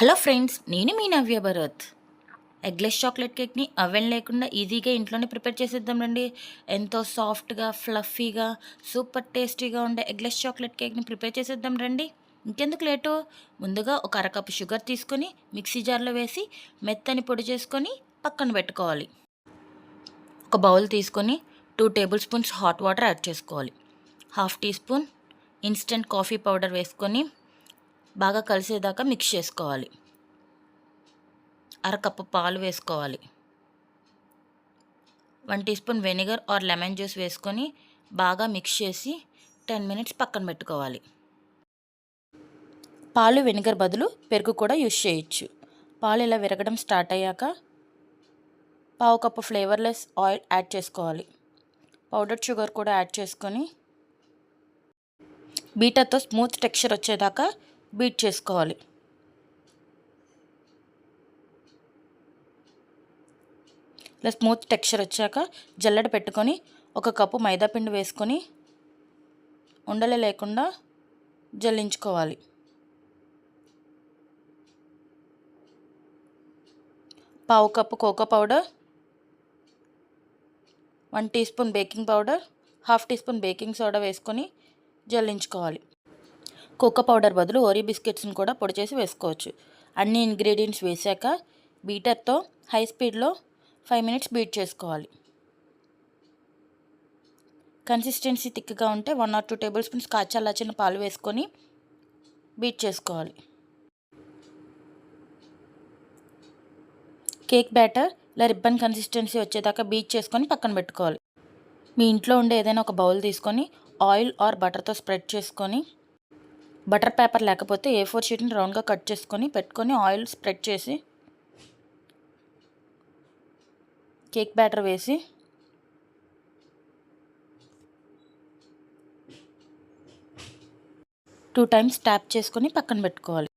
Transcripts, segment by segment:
Hello friends నేను మీ Navya Bharat. Eggless chocolate కేక్ని అవెన్ లేకుండా ఈజీగా ఇంట్లోనే ప్రిపేర్ చేసేద్దాం రండి. ఎంతో సాఫ్ట్గా ఫ్లఫీగా సూపర్ టేస్టీగా ఉండే ఎగ్లెస్ చాక్లెట్ కేక్ని ప్రిపేర్ చేసేద్దాం రండి. ఇంకెందుకు లేటు? ముందుగా ఒక అరకప్పు షుగర్ తీసుకొని మిక్సీ జార్లో వేసి మెత్తని పొడి చేసుకొని పక్కన పెట్టుకోవాలి. ఒక బౌల్ తీసుకొని two tablespoons hot water add చేసుకోవాలి. Half teaspoon instant coffee powder వేసుకొని బాగా కలిసేదాకా మిక్స్ చేసుకోవాలి. అరకప్పు పాలు వేసుకోవాలి. One teaspoon vinegar or lemon juice వేసుకొని బాగా మిక్స్ చేసి టెన్ మినిట్స్ పక్కన పెట్టుకోవాలి. పాలు వెనిగర్ బదులు పెరుగు కూడా యూజ్ చేయొచ్చు. పాలు ఇలా విరగడం స్టార్ట్ అయ్యాక పావు కప్పు ఫ్లేవర్లెస్ ఆయిల్ యాడ్ చేసుకోవాలి. పౌడర్ షుగర్ కూడా యాడ్ చేసుకొని బీటర్తో స్మూత్ టెక్స్చర్ వచ్చేదాకా బీట్ చేసుకోవాలి. ఇలా స్మూత్ టెక్స్చర్ వచ్చాక జల్లెడ పెట్టుకొని ఒక కప్పు మైదాపిండి వేసుకొని ఉండలు లేకుండా జల్లించుకోవాలి. పావు cup cocoa powder one teaspoon baking powder half teaspoon baking soda వేసుకొని జల్లించుకోవాలి. కోకో పౌడర్ బదులు ఓరీ బిస్కెట్స్ని కూడా పొడి చేసి వేసుకోవచ్చు. అన్ని ఇంగ్రీడియంట్స్ వేసాక బీటర్తో హై స్పీడ్లో ఫైవ్ మినిట్స్ బీట్ చేసుకోవాలి. కన్సిస్టెన్సీ థిక్గా ఉంటే one or two tablespoons కాచల్లాచిన పాలు వేసుకొని బీట్ చేసుకోవాలి. కేక్ బ్యాటర్ ఇలా రిబ్బన్ కన్సిస్టెన్సీ వచ్చేదాకా బీట్ చేసుకొని పక్కన పెట్టుకోవాలి. మీ ఇంట్లో ఉండే ఏదైనా ఒక బౌల్ తీసుకొని ఆయిల్ ఆర్ బటర్తో స్ప్రెడ్ చేసుకొని బటర్ పేపర్ లేకపోతే ఏ ఫోర్ షీట్ని రౌండ్గా కట్ చేసుకొని పెట్టుకొని ఆయిల్ స్ప్రెడ్ చేసి కేక్ బ్యాటర్ వేసి టూ టైమ్స్ ట్యాప్ చేసుకొని పక్కన పెట్టుకోవాలి.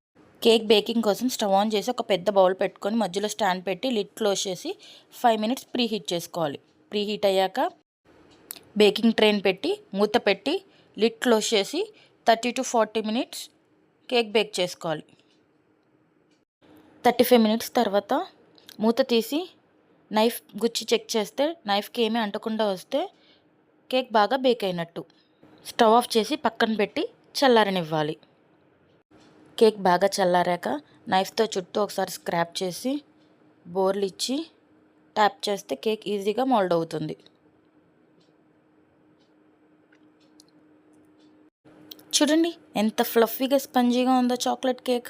కేక్ బేకింగ్ కోసం స్టవ్ ఆన్ చేసి ఒక పెద్ద బౌల్ పెట్టుకొని మధ్యలో స్టాండ్ పెట్టి లిడ్ క్లోజ్ చేసి ఫైవ్ మినిట్స్ ప్రీ హీట్ చేసుకోవాలి. ప్రీ హీట్ అయ్యాక బేకింగ్ ట్రైన్ పెట్టి మూత పెట్టి లిడ్ క్లోజ్ చేసి thirty to forty minutes cake bake చేసుకోవాలి. థర్టీ ఫైవ్ మినిట్స్ తర్వాత మూత తీసి నైఫ్ గుచ్చి చెక్ చేస్తే నైఫ్కి ఏమీ అంటకుండా వస్తే కేక్ బాగా బేక్ అయినట్టు. స్టవ్ ఆఫ్ చేసి పక్కన పెట్టి చల్లారనివ్వాలి. కేక్ బాగా చల్లారాక నైఫ్తో చుట్టూ ఒకసారి స్క్రాప్ చేసి బోర్లు ఇచ్చి ట్యాప్ చేస్తే కేక్ ఈజీగా మోల్డ్ అవుతుంది. చూడండి ఎంత ఫ్లఫీగా స్పంజీగా ఉందో చాక్లెట్ కేక్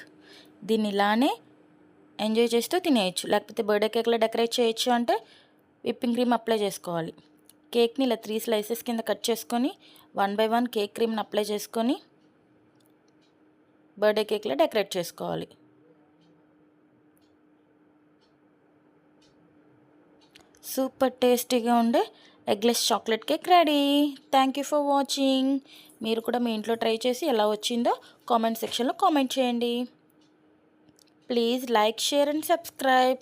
దీన్ని ఇలానే ఎంజాయ్ చేస్తూ తినేయచ్చు. లేకపోతే బర్త్డే కేక్లో డెకరేట్ చేయొచ్చు అంటే విప్పింగ్ క్రీమ్ అప్లై చేసుకోవాలి. కేక్ని ఇలా త్రీ స్లైసెస్ కింద కట్ చేసుకొని వన్ బై వన్ కేక్ క్రీమ్ని అప్లై చేసుకొని బర్త్డే కేక్లో డెకరేట్ చేసుకోవాలి. సూపర్ టేస్టీగా ఉండే eggless chocolate cake ready thank you for watching మీరు కూడా మీ ఇంట్లో ట్రై చేసి ఎలా వచ్చిందో కామెంట్ సెక్షన్లో కామెంట్ చేయండి. Please like share and subscribe.